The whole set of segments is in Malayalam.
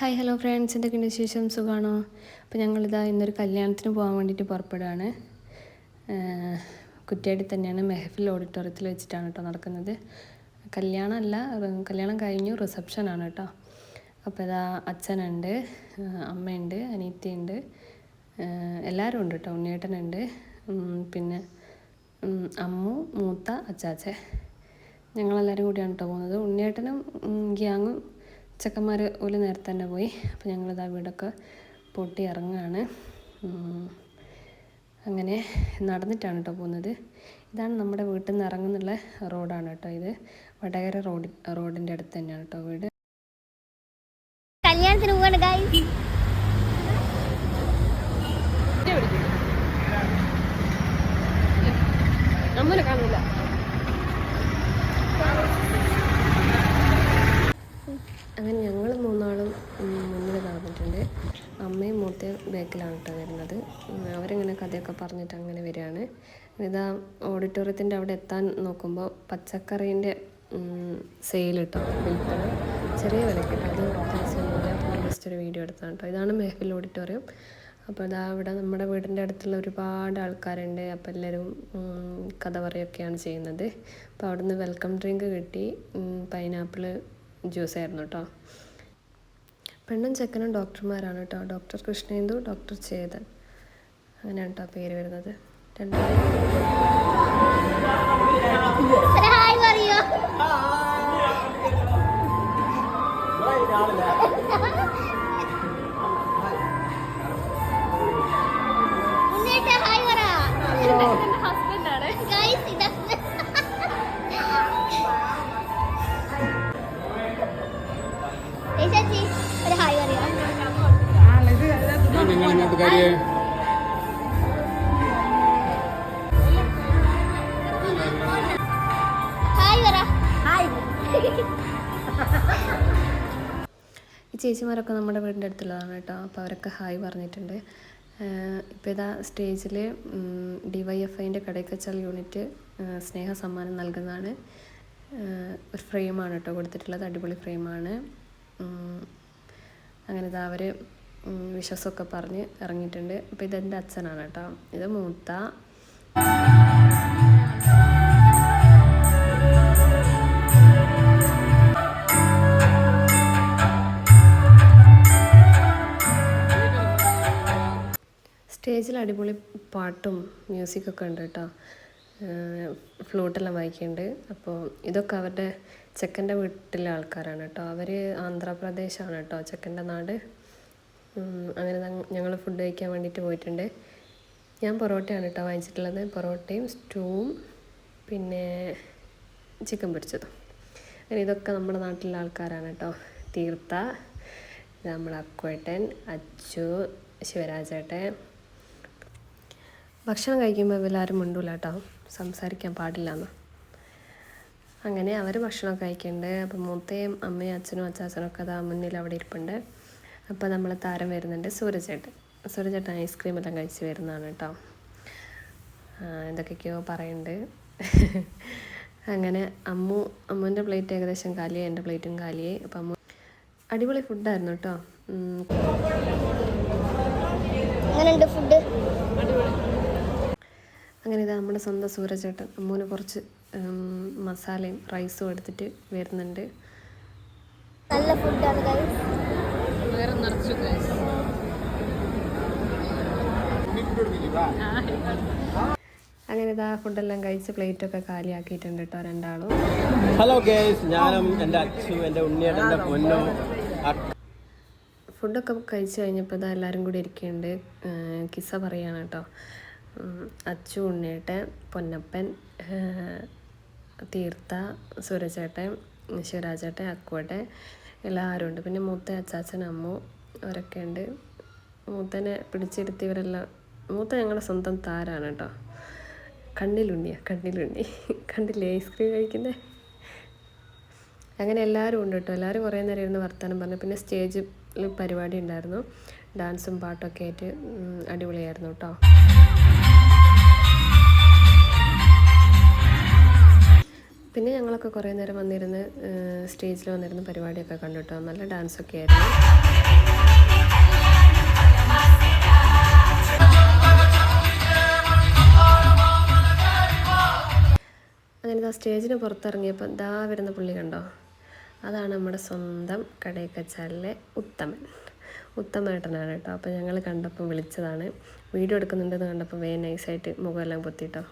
ഹായ് ഹലോ ഫ്രണ്ട്സ് എന്തൊക്കെയുണ്ട് വിശേഷം? സുഖമാണോ അപ്പോൾ ഞങ്ങളിതാ ഇന്നൊരു കല്യാണത്തിന് പോകാൻ വേണ്ടിയിട്ട് പുറപ്പെടുകയാണ് കുറ്റിയാടി തന്നെയാണ് മെഹഫിൽ ഓഡിറ്റോറിയത്തിൽ വെച്ചിട്ടാണ് കേട്ടോ നടക്കുന്നത്. കല്യാണമല്ല കല്യാണം കഴിഞ്ഞു റിസപ്ഷനാണ് കേട്ടോ. അപ്പോൾ ഇതാ അച്ഛനുണ്ട് അമ്മയുണ്ട് അനിയത്തിയുണ്ട് എല്ലാവരും ഉണ്ട് കേട്ടോ ഉണ്ണിയേട്ടനുണ്ട് പിന്നെ അമ്മു മൂത്ത അച്ചാച്ചേ ഞങ്ങളെല്ലാവരും കൂടിയാണ് കേട്ടോ പോകുന്നത്. ഉണ്ണിയേട്ടനും ഗ്യാങ്ങും ചെക്കന്മാർ ഒരു നേരത്തെ തന്നെ പോയി. അപ്പോൾ ഞങ്ങളിതാ വീടൊക്കെ പൊട്ടി ഇറങ്ങുകയാണ് അങ്ങനെ നടന്നിട്ടാണ് കേട്ടോ പോകുന്നത് ഇതാണ് നമ്മുടെ വീട്ടിൽ നിന്ന് ഇറങ്ങുന്നുള്ള റോഡാണ് കേട്ടോ ഇത്. വടകര റോഡ് റോഡിന്റെ അടുത്ത് തന്നെയാണ് കേട്ടോ വീട് കല്യാണത്തിന് പോവാണ് ഗായ്സ് അമ്മനെ കാണില്ല അങ്ങനെ ഞങ്ങൾ മൂന്നാളും ഉം, മുന്നിൽ നടന്നിട്ടുണ്ട് അമ്മയും മൂത്തയും ബാക്കിലാണ് കേട്ടോ വരുന്നത്. അവരിങ്ങനെ കഥയൊക്കെ പറഞ്ഞിട്ട് അങ്ങനെ വരികയാണ്. ഇതാ ഓഡിറ്റോറിയത്തിന്റെ അവിടെ എത്താൻ നോക്കുമ്പോൾ പച്ചക്കറീന്റെ സെയിൽ കിട്ടും വിൽപ്പന. ചെറിയ വിലയ്ക്ക് അത് ജസ്റ്റ് ഒരു വീഡിയോ എടുത്താണ് കേട്ടോ. ഇതാണ് മെഹഫിൽ ഓഡിറ്റോറിയം. അപ്പോൾ ഇതാ ഇവിടെ നമ്മുടെ വീടിന്റെ അടുത്തുള്ള ഒരുപാട് ആൾക്കാരുണ്ട്. അപ്പോൾ എല്ലാവരും കഥ പറയുകയൊക്കെയാണ് ചെയ്യുന്നത്. അപ്പോൾ അവിടുന്ന് വെൽക്കം ഡ്രിങ്ക് കിട്ടി. പൈനാപ്പിൾ ജ്യൂസ് ആയിരുന്നു കേട്ടോ. പെണ്ണും ചെക്കനും ഡോക്ടർമാരാണ് കേട്ടോ. Doctor Krishnendu doctor Chetan. അങ്ങനെയാണ് കേട്ടോ പേര് വരുന്നത്. രണ്ടുപേരും നിങ്ങൾ ഇങ്ങോട്ട് കാര്യം. Hi hi. ഈ ചേച്ചിമാരൊക്കെ നമ്മുടെ വീടിന്റെ അടുത്തുള്ളതാണ് കേട്ടോ. അപ്പോൾ അവരൊക്കെ ഹായ് പറഞ്ഞിട്ടുണ്ട്. ഇപ്പോൾ ഇതാ സ്റ്റേജിൽ ഡി വൈ എഫ് ഐന്റെ കടയ്ക്കച്ചൽ യൂണിറ്റ് സ്നേഹ സമ്മാനം നൽകുന്നതാണ്. ഒരു ഫ്രെയിമാണ് കേട്ടോ കൊടുത്തിട്ടുള്ളത്. അടിപൊളി ഫ്രെയിമാണ്. അങ്ങനെ ഇതാ അവർ വിശ്വാസമൊക്കെ പറഞ്ഞ് ഇറങ്ങിയിട്ടുണ്ട്. അപ്പോൾ ഇതെന്റെ അച്ഛനാണ് കേട്ടോ. ഇത് മൂത്ത. സ്റ്റേജിൽ അടിപൊളി പാട്ടും മ്യൂസിക്കൊക്കെ ഉണ്ട് കേട്ടോ. ഫ്ലൂട്ടെല്ലാം വായിക്കുന്നുണ്ട്. അപ്പോൾ ഇതൊക്കെ അവരുടെ ചെക്കന്റെ വീട്ടിലെ ആൾക്കാരാണ് കേട്ടോ. അവർ ആന്ധ്രാപ്രദേശാണ് കേട്ടോ. ചെക്കന്റെ നാട്. അങ്ങനെ ഞങ്ങൾ ഫുഡ് കഴിക്കാൻ വേണ്ടിയിട്ട് പോയിട്ടുണ്ട്. ഞാൻ പൊറോട്ടയാണ് കേട്ടോ വാങ്ങിച്ചിട്ടുള്ളത്. പൊറോട്ടയും സ്റ്റൂവും പിന്നെ ചിക്കൻ പൊരിച്ചതും. അങ്ങനെ ഇതൊക്കെ നമ്മുടെ നാട്ടിലുള്ള ആൾക്കാരാണ് കേട്ടോ തീർത്ത നമ്മുടെ അക്കുവേട്ടൻ അച്ചു ശിവരാജേട്ടൻ. ഭക്ഷണം കഴിക്കുമ്പോൾ എല്ലാവരും മിണ്ടൂല കേട്ടോ സംസാരിക്കാൻ പാടില്ല എന്ന് അങ്ങനെ അവർ ഭക്ഷണമൊക്കെ കഴിക്കുന്നുണ്ട് അപ്പം മൂത്തയും അമ്മയും അച്ഛനും അച്ചാച്ചനും ഒക്കെ അതാ മുന്നിൽ അവിടെ ഇരിപ്പുണ്ട്. അപ്പോൾ നമ്മൾ താരം വരുന്നുണ്ട് സൂരജേട്ടൻ. സൂരജേട്ടൻ ഐസ്ക്രീം എല്ലാം കഴിച്ച് വരുന്നതാണ് കേട്ടോ. എന്തൊക്കെയൊക്കെയോ പറയുന്നുണ്ട്. അങ്ങനെ അമ്മു അമ്മുവിന്റെ പ്ലേറ്റ് ഏകദേശം കാലിയായി എന്റെ പ്ലേറ്റും കാലിയായി. അപ്പം അമ്മു അടിപൊളി ഫുഡായിരുന്നു കേട്ടോ. ഫുഡ് അങ്ങനെ ഇത് നമ്മുടെ സ്വന്തം സൂരജേട്ടൻ. അമ്മൂന് കുറച്ച് മസാലയും റൈസും എടുത്തിട്ട് വരുന്നുണ്ട്. നല്ല ഫുഡാണ് വേറെ നിറച്ചു അങ്ങനെ ഇതാ ഫുഡെല്ലാം കഴിച്ച് പ്ലേറ്റൊക്കെ കാലിയാക്കിയിട്ടുണ്ട് കേട്ടോ രണ്ടാളും. ഹലോ ഗേസ് ഞാനും എന്റെ അച്ചു എന്റെ ഉണ്ണിയേട്ടന്റെ പൊന്നോ ഫുഡൊക്കെ കഴിച്ചു കഴിഞ്ഞപ്പോൾ ഇതാ എല്ലാവരും കൂടി ഇരിക്കുന്നുണ്ട് കിസ്സ പറയാണ് കേട്ടോ അച്ചു ഉണ്ണിയേട്ടൻ പൊന്നപ്പൻ തീർത്ത സൂരജേട്ടൻ ശിവരാജേട്ടൻ അക്കുവേട്ടൻ എല്ലാവരും ഉണ്ട് പിന്നെ മൂത്ത അച്ചാച്ചൻ അമ്മു അവരൊക്കെ ഉണ്ട്. മൂത്തനെ പിടിച്ചിരുത്തിയവരെല്ലാം മൂത്ത ഞങ്ങളുടെ സ്വന്തം താരാണ് കേട്ടോ. കണ്ണിലുണ്ണിയാ കണ്ണിലുണ്ണി. കണ്ടില്ലേ ഐസ്ക്രീം കഴിക്കുന്നേ? അങ്ങനെ എല്ലാവരും ഉണ്ട് കേട്ടോ. എല്ലാവരും കുറേ നേരം ഇരുന്ന് വർത്തമാനം പറഞ്ഞു. പിന്നെ സ്റ്റേജിൽ പരിപാടി ഉണ്ടായിരുന്നു. ഡാൻസും പാട്ടൊക്കെ ആയിട്ട് അടിപൊളിയായിരുന്നു കേട്ടോ. പിന്നെ ഞങ്ങളൊക്കെ കുറേ നേരം വന്നിരുന്ന് സ്റ്റേജിൽ വന്നിരുന്ന് പരിപാടിയൊക്കെ കണ്ടിട്ടോ. നല്ല ഡാൻസൊക്കെ ആയിരുന്നു. അങ്ങനെ ആ സ്റ്റേജിന് പുറത്തിറങ്ങിയപ്പോൾ ദാ വരുന്ന പുള്ളി കണ്ടോ? അതാണ് നമ്മുടെ സ്വന്തം കടയക്കച്ചാലിലെ ഉത്തമൻ. ഉത്തമേട്ടനാണ് കേട്ടോ. അപ്പോൾ ഞങ്ങൾ കണ്ടപ്പോൾ വിളിച്ചതാണ്. വീഡിയോ എടുക്കുന്നുണ്ടെന്ന് കണ്ടപ്പോൾ വേ നൈസായിട്ട് മുഖമെല്ലാം പൊത്തിട്ടോ.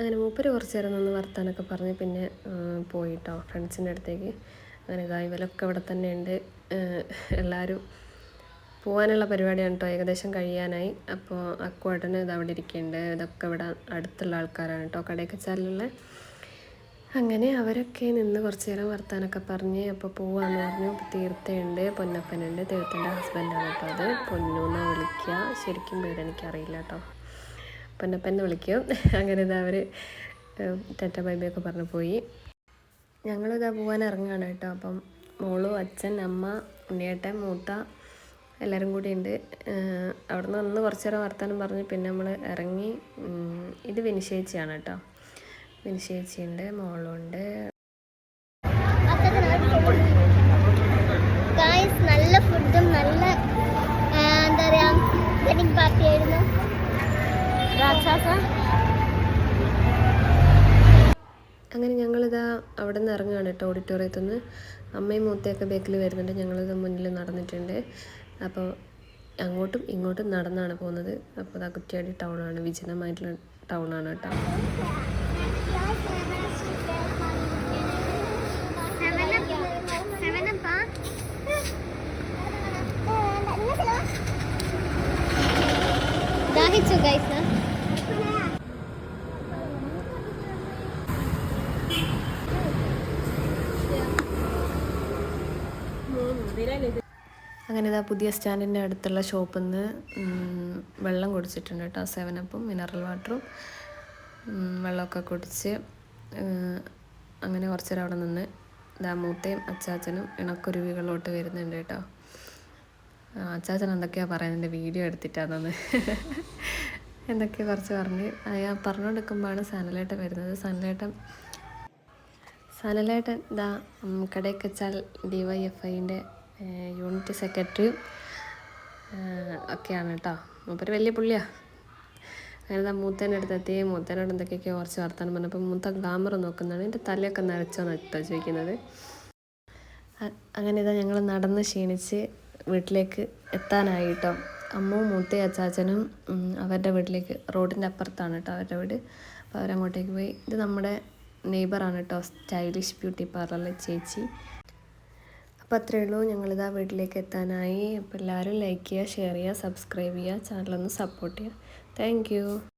അങ്ങനെ മൂപ്പര് കുറച്ച് നേരം നിന്ന് വർത്താനൊക്കെ പറഞ്ഞ് പിന്നെ പോയിട്ടോ ഫ്രണ്ട്സിന്റെ അടുത്തേക്ക്. അങ്ങനെ ഇതാ ഇവിടെ തന്നെ ഉണ്ട് എല്ലാവരും പോകാനുള്ള പരിപാടിയാണ് കേട്ടോ ഏകദേശം കഴിയാനായി. അപ്പോൾ അക്കുവാട്ടന് ഇത് അവിടെ ഇരിക്കുന്നുണ്ട് ഇതൊക്കെ ഇവിടെ അടുത്തുള്ള ആൾക്കാരാണ് കേട്ടോ കടയൊക്കെ ചാലുള്ള അങ്ങനെ അവരൊക്കെ നിന്ന് കുറച്ച് നേരം വർത്താനൊക്കെ പറഞ്ഞ് അപ്പോൾ പോവാന്ന് പറഞ്ഞു. തീർത്ഥയുണ്ട് പൊന്നപ്പനുണ്ട്. തീർത്ഥന്റെ ഹസ്ബൻഡാണ് കേട്ടോ അത്. പൊന്നു എന്നാ വിളിക്കുക ശരിക്കും പേര് എനിക്കറിയില്ല കേട്ടോ പൊന്നപ്പനെ വിളിക്കും. അങ്ങനെ ഇതാ അവർ ടെറ്റ ബൈബിയൊക്കെ പറഞ്ഞു പോയി. ഞങ്ങളിതാ പോകാൻ ഇറങ്ങുകയാണ് കേട്ടോ. അപ്പം മോളും അച്ഛൻ അമ്മ ഉണ്ണിയേട്ടൻ മൂത്ത എല്ലാവരും കൂടിയുണ്ട്. ഉണ്ട് അവിടുന്ന് വന്ന് കുറച്ച് നേരം വർത്താനം പറഞ്ഞ് പിന്നെ നമ്മൾ ഇറങ്ങി ഇത് വിനിശ്ചയിച്ചാണ് കേട്ടോ. വിനിശ്ചയിച്ചുണ്ട് മോളുണ്ട്. അങ്ങനെ ഞങ്ങളിതാ അവിടെ നിന്ന് ഇറങ്ങുകയാണ് കേട്ടോ ഓഡിറ്റോറിയത്തിൽ നിന്ന് അമ്മയും മൂത്തയൊക്കെ ബേക്കിൽ വരുന്നുണ്ട്. ഞങ്ങളിത് മുന്നിൽ നടന്നിട്ടുണ്ട്. അപ്പോൾ അങ്ങോട്ടും ഇങ്ങോട്ടും നടന്നാണ് പോകുന്നത്. അപ്പോൾ അതാ കുറ്റിയാടി ടൗണാണ്. വിജനമായിട്ടുള്ള ടൗണാണ് കേട്ടോ. ദാഹിച്ചു ഗൈസ്? അങ്ങനെ ഇതാ പുതിയ സ്റ്റാൻഡിന്റെ അടുത്തുള്ള ഷോപ്പിൽ നിന്ന് വെള്ളം കുടിച്ചിട്ടുണ്ട് കേട്ടോ. സെവനപ്പും മിനറൽ വാട്ടറും വെള്ളമൊക്കെ കുടിച്ച് അങ്ങനെ കുറച്ച് അവിടെ നിന്ന് ഇതാ മൂത്തയും അച്ചാച്ചനും ഇണക്കുരുവികളോട്ട് വരുന്നുണ്ട് കേട്ടോ. അച്ചാച്ചൻ എന്തൊക്കെയാ പറയുന്നത്? വീഡിയോ എടുത്തിട്ടാണെന്ന്. എന്തൊക്കെയാ കുറച്ച് പറഞ്ഞ്. ഞാൻ പറഞ്ഞുകൊടുക്കുമ്പോഴാണ് സനലേട്ടൻ വരുന്നത്. സനലേട്ടൻ സനലേട്ടൻ ഇതാ കടയ്ക്കച്ചാൽ ഡി വൈ എഫ് ഐന്റെ യൂണിറ്റ് സെക്രട്ടറിയും ഒക്കെയാണ് കേട്ടോ മൂപ്പര് വലിയ പുള്ളിയാ. അങ്ങനെ മൂത്തേന്റെ അടുത്ത് എത്തി മൂത്തേനോട് എന്തൊക്കെയൊക്കെ കുറച്ച് വർത്താനം പറഞ്ഞപ്പോൾ മൂത്ത ഗ്ലാമർ നോക്കുന്നതാണ്. എന്റെ തലയൊക്കെ നരച്ചോന്ന് കേട്ടോ ചോദിക്കുന്നത്. അങ്ങനെ ഇതാ ഞങ്ങൾ നടന്ന് ക്ഷീണിച്ച് വീട്ടിലേക്ക് എത്താനായി കേട്ടോ അമ്മവും മൂത്തയും അച്ചാച്ചനും അവരുടെ വീട്ടിലേക്ക് റോഡിന്റെ അപ്പുറത്താണ് കേട്ടോ അവരുടെ വീട്. അപ്പോൾ അവരങ്ങോട്ടേക്ക് പോയി. ഇത് നമ്മുടെ നെയ്ബറാണ് കേട്ടോ സ്റ്റൈലിഷ് ബ്യൂട്ടി പാർലറിലെ ചേച്ചി. അപ്പോൾ അത്രയേ ഉള്ളൂ. ഞങ്ങളിതാ വീട്ടിലേക്ക് എത്താനായി അപ്പോൾ എല്ലാവരും ലൈക്ക് ചെയ്യുക ഷെയർ ചെയ്യുക സബ്സ്ക്രൈബ് ചെയ്യുക ചാനലൊന്ന് സപ്പോർട്ട് ചെയ്യുക. താങ്ക്